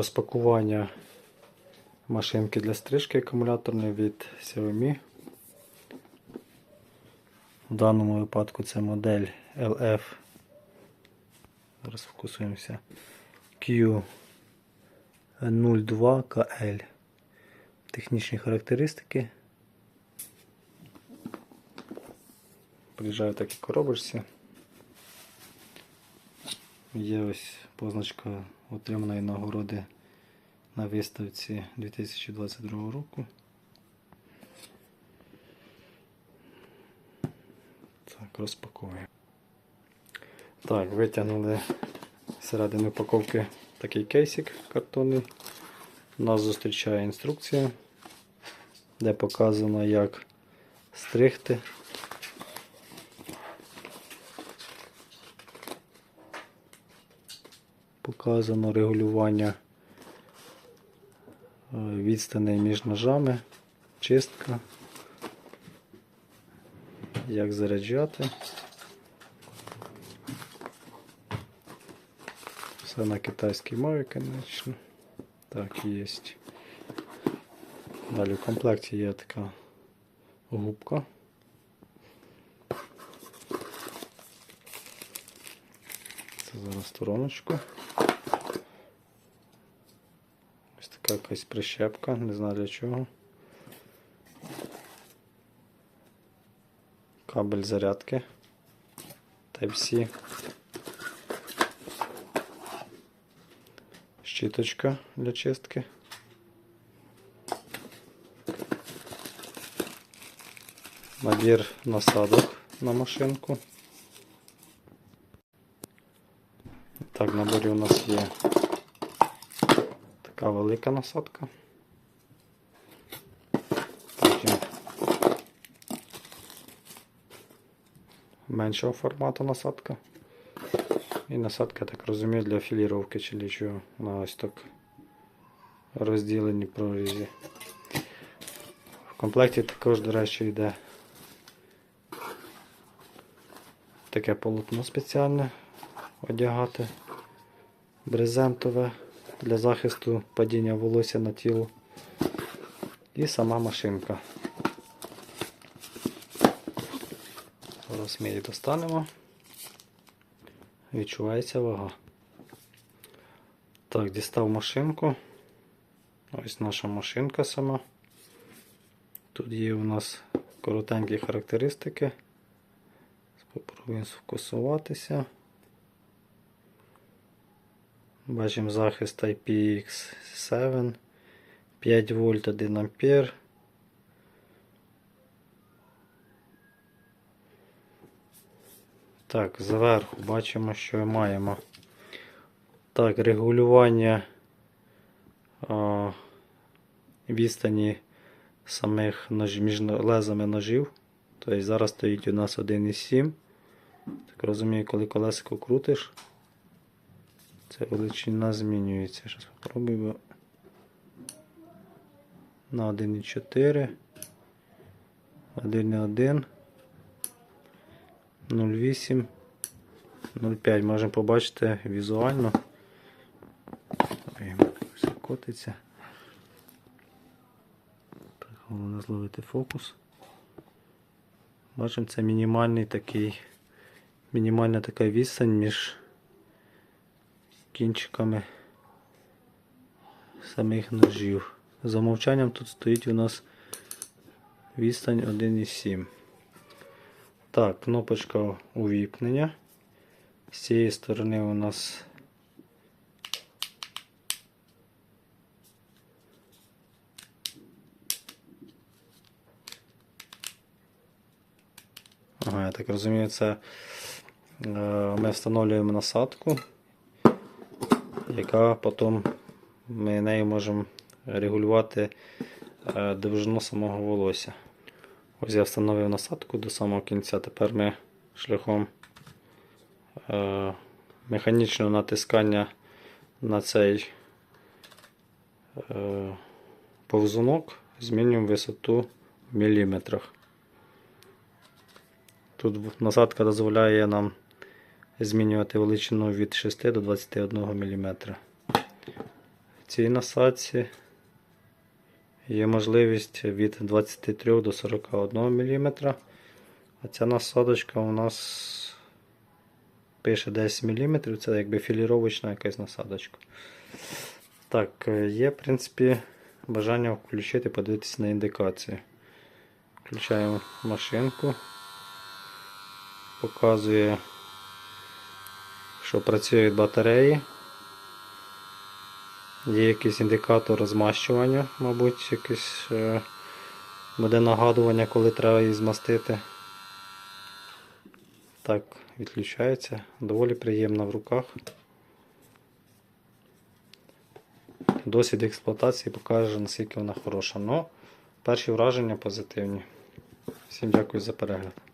розпакування машинки для стрижки акумуляторної від Xiaomi. В даному випадку це модель LF. Зараз фокусуємося. Q02KL. Технічні характеристики. Приїжджаю в такій коробочці. Є ось позначка отриманої нагороди на виставці 2022 року. Так, розпаковуємо. Так, витягнули всередину упаковки такий кейсик картонний. Нас зустрічає інструкція, де показано, як стригти. Показано регулювання е, відстаней між ножами, чистка, як заряджати. Все на китайській мові, звісно. Так, є. Далі в комплекті є така губка. Зараз стороночку. Ось така якась прищепка, не знаю для чого. Кабель зарядки Type-C. Щіточка для чистки. Набір насадок на машинку. Так, в наборі у нас є така велика насадка. Потім меншого формату насадка. І насадка, я так розумію, для філіровки чи для. На ось так розділені прорізі. В комплекті також, до речі, йде таке полотно спеціальне одягати брезентове для захисту падіння волосся на тіло. І сама машинка. Зараз ми її достанемо. Відчувається вага. Так, дістав машинку. Ось наша машинка сама. Тут є у нас коротенькі характеристики. Спробуємо сфокусуватися. Бачимо захист IPX7, 5 вольт 1 ампер. Так, зверху бачимо, що маємо. Так, регулювання а, відстані самих ножів, між лезами ножів. Тобто зараз стоїть у нас 1,7. Так розумію, коли колесико крутиш, це величина змінюється. Зараз спробуємо на 1,4, 1,1. 0,8, 0,5 можемо побачити візуально. Все котиться. Так, головне зловити фокус. Бачимо, це мінімальний такий, мінімальна така відстань між кінчиками самих ножів. За мовчанням тут стоїть у нас відстань 1,7. Так, кнопочка увімкнення. З цієї сторони у нас Ага, я так розумію, це е, ми встановлюємо насадку, яка потім ми нею можемо регулювати е, довжину самого волосся. Ось я встановив насадку до самого кінця. Тепер ми шляхом е, механічного натискання на цей е, повзунок змінюємо висоту в міліметрах. Тут насадка дозволяє нам змінювати величину від 6 до 21 мм. В цій насадці є можливість від 23 до 41 мм. А ця насадочка у нас пише 10 мм, це якби філіровочна якась насадочка. Так, є, в принципі, бажання включити, подивитися на індикацію. Включаємо машинку. Показує, що працює від батареї. Є якийсь індикатор змащування, мабуть, якийсь е, буде нагадування, коли треба її змастити. Так, відключається. Доволі приємно в руках. Досвід експлуатації покаже, наскільки вона хороша. Ну, перші враження позитивні. Всім дякую за перегляд.